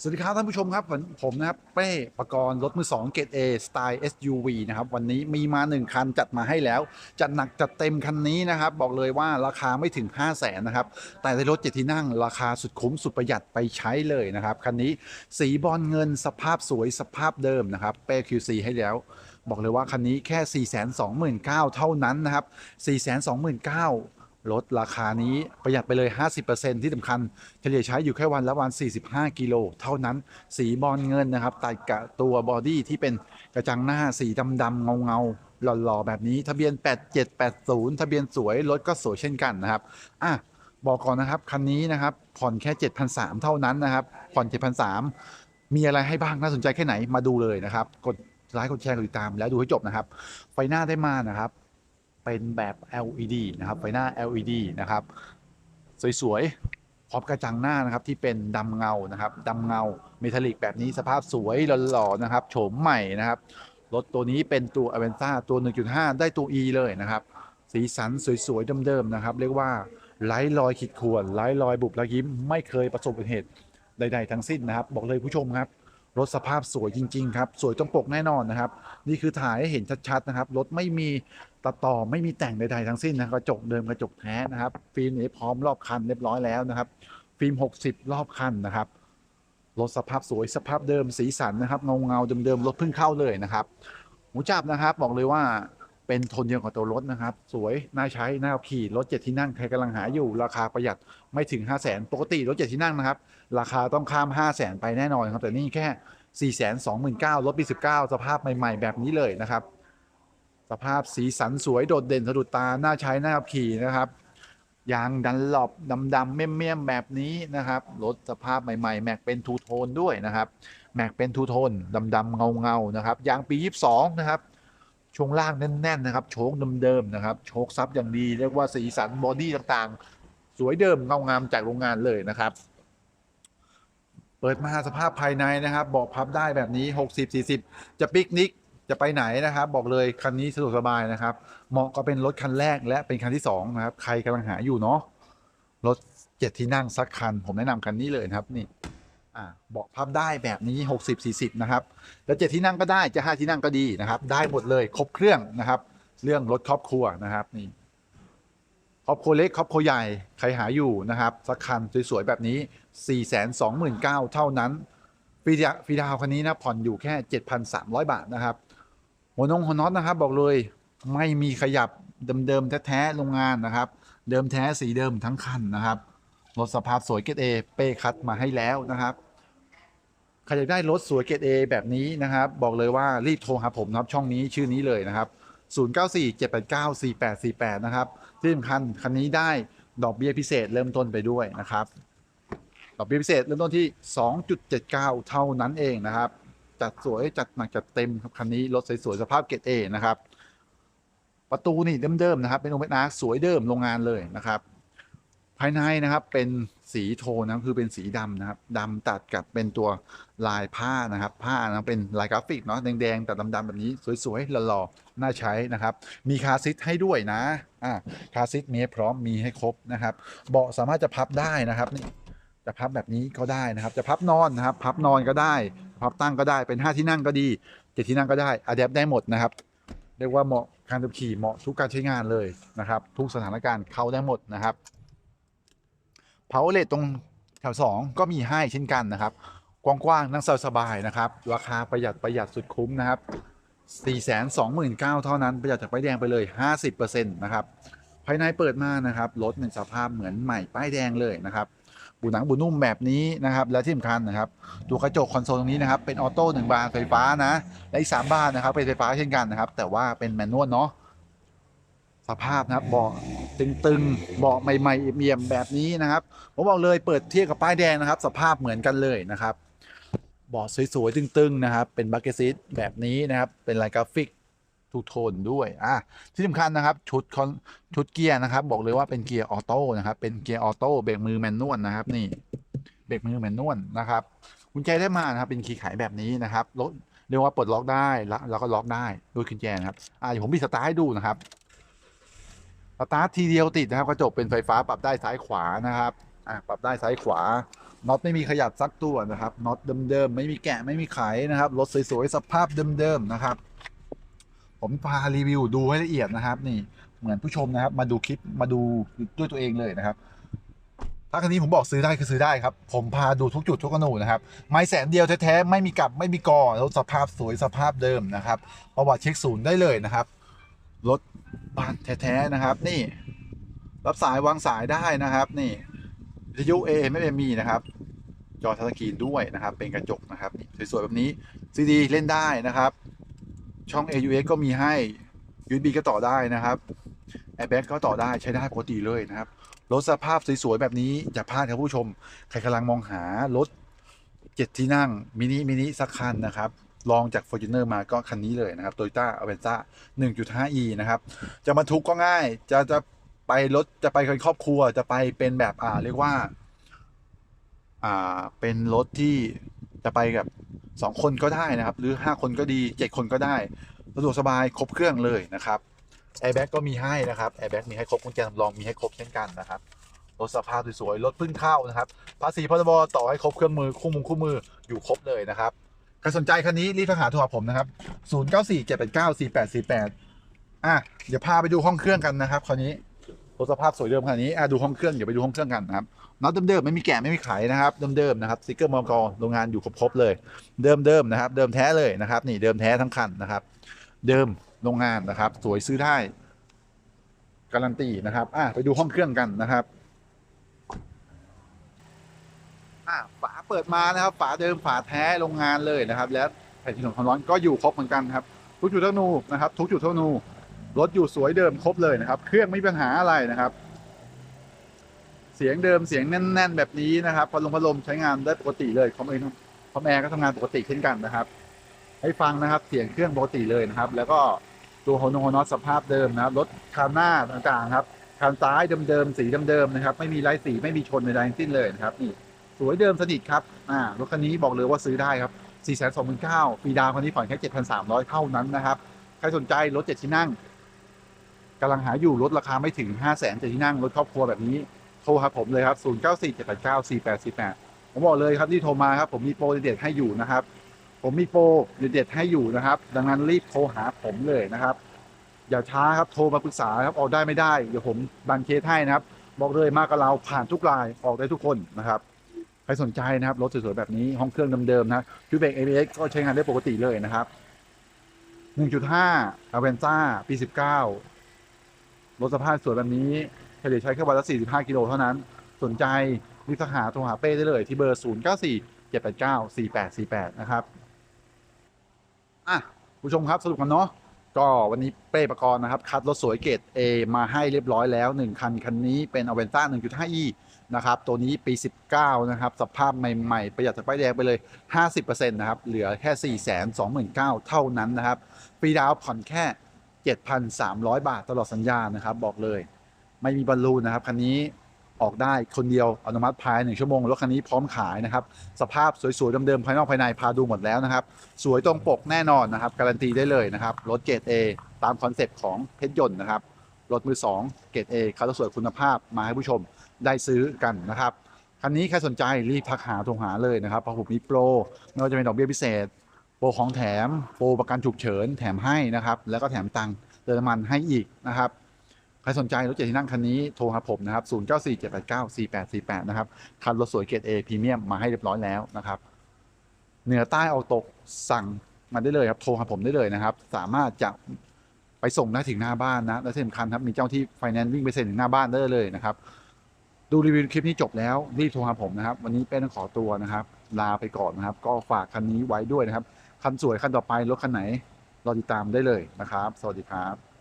สวัสดีครับท่านผู้ชมครับผมนะครับเป้ประกรณ์รถมือ2เกรด A สไตล์ SUV นะครับวันนี้มีมา 1 คันจัดมาให้แล้ว จัดหนักจัดเต็มคันนี้นะครับ บอกเลยว่าราคาไม่ถึง 5 0 0แสนนะครับ แต่ในรถเจ็ดที่นั่งราคาสุดคุ้มสุดประหยัดไปใช้เลยนะครับ คันนี้สีบอลเงินสภาพสวยสภาพเดิมนะครับเป้ QC ให้แล้วบอกเลยว่าคันนี้แค่ 429,000เท่านั้นนะครับ 429,000 ลดราคานี้ประหยัดไปเลย 50%ที่สำคัญเฉลี่ยใช้อยู่แค่วันละวัน 45 กิโลเท่านั้นสีบอลเงินนะครับตัดกับตัวบอดี้ที่เป็นกระจังหน้าสีดำๆเงาๆหล่อๆ แบบนี้ ทะเบียน 8780 ทะเบียนสวย รถก็สวยเช่นกันนะครับอะบอกก่อนนะครับ คันนี้นะครับ ผ่อนแค่ 7,300 เท่านั้นนะครับ ผ่อน 7,300 มีอะไรให้บ้างน่าสนใจแค่ไหนมาดูเลยนะครับ กดไลค์กดแชร์กดติดตามแล้วดูให้จบนะครับ ไฟหน้าได้มานะครับ เป็นแบบ LED นะครับไฟหน้า LED นะครับสวยๆพร้อมกระจังหน้านะครับที่เป็นดำเงานะครับดำเงาเมทัลลิกแบบนี้สภาพสวยหล่อๆนะครับโฉมใหม่นะครับรถตัวนี้เป็นตัว a v e n t a ตัว 1.5 ได้ตัว E เลยนะครับ สีสันสวยๆเดิมๆนะครับ เรียกว่าไร้รอยขีดข่วนไร้รอยบุบและยิ้ม ไม่เคยประสบอุบัติเหตุใด ๆ ทั้งสิ้นนะครับ บอกเลยผู้ชมครับ รถสภาพสวยจริง ๆ ครับ สวยตรงปกแน่นอนนะครับ นี่คือถ่ายให้เห็นชัด ๆ นะครับ รถไม่มี ตัดต่อไม่มีแต่งใดๆทั้งสิ้นนะกระจกเดิมกระจกแท้นะครับ ฟิล์มนี้พร้อมรอบคันเรียบร้อยแล้วนะครับ ฟิล์ม 60 รอบคันนะครับรถสภาพสวยสภาพเดิมสีสันนะครับเงาเงาๆเดิมๆรถเพิ่งเข้าเลยนะครับหูจับนะครับ บอกเลยว่าเป็นทนเดียวกับตัวรถนะครับ สวยน่าใช้น่าขี่รถเจ็ดที่นั่งใครกำลังหาอยู่ ราคาประหยัดไม่ถึง 5 0 0แสนปกติรถเจ็ดที่นั่งนะครับ ราคาต้องข้าม 5 0 0แสนไปแน่นอนครับแต่นี่แค่ 4 2 9 0 0 0รถปี19 สภาพใหม่ ๆ แบบนี้เลยนะครับ สภาพสีสันสวยโดดเด่นสะดุดตาน่าใช้น่าขับขี่นะครับยางดันหลบดำๆเมี่ยมๆแบบนี้นะครับรถสภาพใหม่ๆ แม็กเป็นทูโทนด้วยนะครับ แม็กเป็นทูโทนดำๆเงาๆนะครับยางปี 22 นะครับช่วงล่างแน่นๆนะครับโชคเดิมๆนะครับโชคซับอย่างดีเรียกว่าสีสันบอดี้ต่างๆ สวยเดิมเงางามจากโรงงานเลยนะครับ เปิดมาสภาพภายในนะครับเบาะพับได้แบบนี้ 60-40 จะปิกนิก จะไปไหนนะครับ บอกเลยคันนี้สะดวกสบายนะครับ เหมาะก็เป็นรถคันแรกและเป็นคันที่สองนะครับใครกำลังหาอยู่เนาะรถเจ็ดที่นั่งสักคัน ผมแนะนำคันนี้เลยนะครับนี่อ่าเบาะพับได้แบบนี้ 60 40 นะครับ แล้วเจ็ดที่นั่งก็ได้จะห้าที่นั่งก็ดีนะครับ ได้หมดเลยครบเครื่องนะครับ เรื่องรถครอบครัวนะครับนี่ครอบครัวเล็กครอบครัวใหญ่ใครหาอยู่นะครับสักคันสวยๆแบบนี้ 4 2 9 0 0 0เท่านั้นฟรีดาฟรีดาวคันนี้นะผ่อนอยู่แค่ 7,300 บาทนะครับ หัวนงหัวน็อตนะครับ บอกเลยไม่มีขยับเดิมๆแท้ๆโรงงานนะครับ เดิมแท้สีเดิมทั้งคันนะครับรถสภาพสวยเกรดเอเป้คัดมาให้แล้วนะครับใครอยากได้รถสวยเกรดเอแบบนี้นะครับ บอกเลยว่ารีบโทรหาผมนะครับช่องนี้ชื่อนี้เลยนะครับ 0947894848 นะครับ ที่สำคัญคันนี้ได้ดอกเบี้ยพิเศษเริ่มต้นไปด้วยนะครับ ดอกเบี้ยพิเศษเริ่มต้นที่ 2.79 เท่านั้นเองนะครับ จัดสวยจัดหนักจัดเต็มครับคันนี้รถสวยๆสภาพเกรดเอนะครับประตูนี่เดิมๆนะครับ เป็นโอเปนาสวยเดิมโรงงานเลยนะครับ ภายในนะครับเป็นสีโทนนะคือเป็นสีดำนะครับดำตัดกับเป็นตัวลายผ้านะครับ ผ้านะเป็นลายกราฟิกเนาะแดงๆแต่ดำๆแบบนี้สวยๆหล่อๆน่าใช้นะครับ มีคาซิทให้ด้วยนะอ่าคาซิทมีพร้อมมีให้ครบนะครับเบาะสามารถจะพับได้นะครับนี่จะพับแบบนี้ก็ได้นะครับ จะพับนอนนะครับ พับนอนก็ได้ พับตั้งก็ได้เป็นห้าที่นั่งก็ดีเจ็ดที่นั่งก็ได้อะแดปได้หมดนะครับ เรียกว่าเหมาะการขับขี่เหมาะทุกการใช้งานเลยนะครับ ทุกสถานการณ์เข้าได้หมดนะครับเผาเลตตรงแถวสองก็มีให้เช่นกันนะครับ กว้างๆนั่งสบายๆนะครับ ราคาประหยัดประหยัดสุดคุ้มนะครับ 429,000เท่านั้นประหยัดจากป้ายแดงไปเลย 50%นะครับภายในเปิดมานะครับรถในสภาพเหมือนใหม่ป้ายแดงเลยนะครับ บูหนังบูนุ่มแบบนี้นะครับและที่สำคัญนะครับ ตัวกระจกคอนโซลตรงนี้นะครับเป็นออโต้หนึ่งบานไฟฟ้านะ และอีกสามบานนะครับเป็นไฟฟ้าเช่นกันนะครับ แต่ว่าเป็นแมนนวลเนาะสภาพนะครับเบาะตึงๆเบาะใหม่ๆเอี่ยมแบบนี้นะครับผมบอกเลยเปิดเทียบกับป้ายแดงนะครับ สภาพเหมือนกันเลยนะครับเบาสวยๆตึงๆนะครับ เป็นบักเก็ตซีทแบบนี้นะครับ เป็นลายกราฟิก ทูโทนด้วยอะที่สำคัญนะครับชุดคอนชุดเกียร์นะครับ บอกเลยว่าเป็นเกียร์ออโต้นะครับเป็นเกียร์ออโต้เบรกมือแมนนวลนะครับนี่เบรกมือแมนนวลนะครับกุญแจได้มานะครับเป็นคีย์ขายแบบนี้นะครับรถเรียกว่าปลดล็อกได้แล้วแล้วก็ล็อกได้ด้วยกุญแจนะครับอะเดี๋ยวผมมีสตาร์ทให้ดูนะครับสตาร์ททีเดียวติดนะครับกระจกเป็นไฟฟ้าปรับได้ซ้ายขวานะครับอะปรับได้ซ้ายขวาน็อตไม่มีขยับสักตัวนะครับน็อตเดิมๆไม่มีแกะไม่มีไขนะครับรถสวยๆสภาพเดิมๆนะครับ ผมพารีวิวดูให้ละเอียดนะครับ นี่เหมือนผู้ชมนะครับ มาดูคลิปมาดูด้วยตัวเองเลยนะครับถ้าคันนี้ผมบอกซื้อได้คือซื้อได้ครับ ผมพาดูทุกจุดทุกอนูนะครับ ไม้แสนเดียวแท้ๆ ไม่มีกลับไม่มีกอรถสภาพสวยสภาพเดิมนะครับ ประวัติเช็คศูนย์ได้เลยนะครับ รถบ้านแท้ๆนะครับ นี่ รับสายวางสายได้นะครับ นี่วิทยุ AM ไม่เป็นมีนะครับ จอทัชสกรีนด้วยนะครับ เป็นกระจกนะครับสวยๆแบบนี้ซีดีเล่นได้นะครับ ช่อง AUX ก็มีให้ USB ก็ต่อได้นะครับ Airbag ก็ต่อได้ใช้ได้ปกติเลยนะครับ รถสภาพสวยๆ แบบนี้ อย่าพลาดครับผู้ชม ใครกำลังมองหารถเจ็ดที่นั่ง มินิมินิสักคันนะครับ ลองจาก Fortuner มาก็คันนี้เลยนะครับ Toyota Avenza 1.5e นะครับ จะมาทุกก็ง่าย จะจะไปรถจะไปกันครอบครัวจะไปเป็นแบบอ่าเรียกว่า อ่าเป็นรถที่ จะไปกับสองคนก็ได้นะครับ หรือห้าคนก็ดีเจ็ดคนก็ได้สะดวกสบายครบเครื่องเลยนะครับแอร์แบ็กก็มีให้นะครับแอร์แบ็กมีให้ครบกุญแจสำรองมีให้ครบเช่นกันนะครับรถสภาพสวยๆรถพิ่งเข้านะครับ ภาษีพรบต่อให้ครบเครื่องมือคู่มือคู่มืออยู่ครบเลยนะครับใครสนใจคันนี้รีบโทรหาโทรหาผมนะครับ 0 9 4 7 8 9 4 8 4 8 อะเดี๋ยวพาไปดูห้องเครื่องกันนะครับคราวนี้ รถสภาพสวยเดิมขนาดนี้อะดูห้องเครื่องเดี๋ยวไปดูห้องเครื่องกันนะครับน็อตเดิมๆไม่มีแกะไม่มีไขนะครับเดิมๆนะครับสติกเกอร์มอกโรงงานอยู่ครบๆเลย เดิมๆนะครับ เดิมแท้เลยนะครับ นี่เดิมแท้ทั้งคันนะครับ เดิมโรงงานนะครับ สวยซื้อได้การันตีนะครับอะไปดูห้องเครื่องกันนะครับอะฝาเปิดมานะครับฝาเดิมฝาแท้โรงงานเลยนะครับ แล้วแผ่นที่หนุนความร้อนก็อยู่ครบเหมือนกันครับทุกจุดเท่านูนะครับ ทุกจุดเท่านู รถอยู่สวยเดิมครบเลยนะครับ เครื่องไม่มีปัญหาอะไรนะครับ เสียงเดิมเสียงแน่น ๆ แบบนี้นะครับพัดลมพัดลมใช้งานได้ปกติเลยคอมเองคอมแอร์ก็ทำงานปกติเช่นกันนะครับ ให้ฟังนะครับ เสียงเครื่องปกติเลยนะครับ แล้วก็ตัวโฮโนโฮนอสสภาพเดิมนะครับรถคานหน้าต่างๆครับคานซ้ายเดิมๆสีเดิมๆนะครับ ไม่มีลายสีไม่มีชนใดๆทั้งสิ้นเลยนะครับนี่สวยเดิมสนิทครับอ่ารถคันนี้บอกเลยว่าซื้อได้ครับ4 2 9 0 0 0ปีดาวคันนี้ผ่อนแค่ 7,300 เท่านั้นนะครับ ใครสนใจรถเจ็ดที่นั่ง กำลังหาอยู่รถราคาไม่ถึง 5 0 0 0 0 0เจ็ดที่นั่งรถครอบครัวแบบนี้ โทรครับผมเลยครับ 0 9 4 7 8 9 4 8 4 8 ผมบอกเลยครับที่โทรมาครับ ผมมีโปรเด็ดให้อยู่นะครับ ผมมีโปรเด็ดให้อยู่นะครับ ดังนั้นรีบโทรหาผมเลยนะครับ อย่าช้าครับโทรมาปรึกษาครับออกได้ไม่ได้เดี๋ยวผมบันเคสให้นะครับ บอกเลยมากกับเราผ่านทุกรายออกได้ทุกคนนะครับใครสนใจนะครับรถสวยๆแบบนี้ห้องเครื่องเดิมๆนะชูเบรก ABS ก็ใช้งานได้ปกติเลยนะครับ 1.5 a v e n z a ปี 19 รถสภาพสวยแบบนี้เฉลี่ยใช้แค่วันละ45 กิโลเท่านั้น สนใจรีบหาโทรหาเป้ได้เลยที่เบอร์ 0 9 4 7 8 9 4 8 4 8 นะครับ อะ ผู้ชมครับสรุปกันเนาะก็วันนี้เป้ประกรณ์นะครับ คัดรถสวยเกรด A มาให้เรียบร้อยแล้ว 1 คัน คันนี้เป็น a v e n z a 1.5e นะครับ ตัวนี้ปี 19 นะครับ สภาพใหม่ ๆ ประหยัดจากป้ายแดงไปเลย 50%นะครับ เหลือแค่ 429,000 เท่านั้นนะครับฟรีดาวผ่อนแค่ 7,300 บาทตลอดสัญญานะครับ บอกเลย ไม่มีบอลลูนนะครับ คันนี้ออกได้คนเดียวอนุมัติภายหนึ่งชั่วโมงรถคันนี้พร้อมขายนะครับ สภาพสวยๆเดิมๆภายนอกภายในพาดูหมดแล้วนะครับ สวยตรงปกแน่นอนนะครับ การันตีได้เลยนะครับ รถเกรด A ตามคอนเซปต์ของเพชรยนต์นะครับ รถมือ 2 เกรด A คันรถสวยคุณภาพมาให้ผู้ชมได้ซื้อกันนะครับคันนี้ใครสนใจรีบทักหาโทรหาเลยนะครับเพราะผมมีโปรไม่ว่าจะเป็นดอกเบี้ยพิเศษ โปรของแถมโปรประกันฉุกเฉินแถมให้นะครับ แล้วก็แถมตังค์เติมน้ำมันให้อีกนะครับใครสนใจรถเจ็ดที่นั่งคันนี้โทรหาผมนะครับ 0 9 4 7 8 9 4 8 4 8 นะครับ คันรถสวยเกรด A พรีเมียมมาให้เรียบร้อยแล้วนะครับ เหนือใต้เอาตกสั่งมาได้เลยครับ โทรหาผมได้เลยนะครับ สามารถจะไปส่งได้ถึงหน้าบ้านนะ และที่สำคัญครับ มีเจ้าที่ไฟแนนซ์วิ่งไปเซ็นถึงหน้าบ้านได้เลยนะครับ ดูรีวิวคลิปนี้จบแล้วรีบโทรหาผมนะครับ วันนี้เป้ต้องขอตัวนะครับ ลาไปก่อนนะครับ ก็ฝากคันนี้ไว้ด้วยนะครับ คันสวยคันต่อไปรถคันไหนรอติดตามได้เลยนะครับ สวัสดีครับ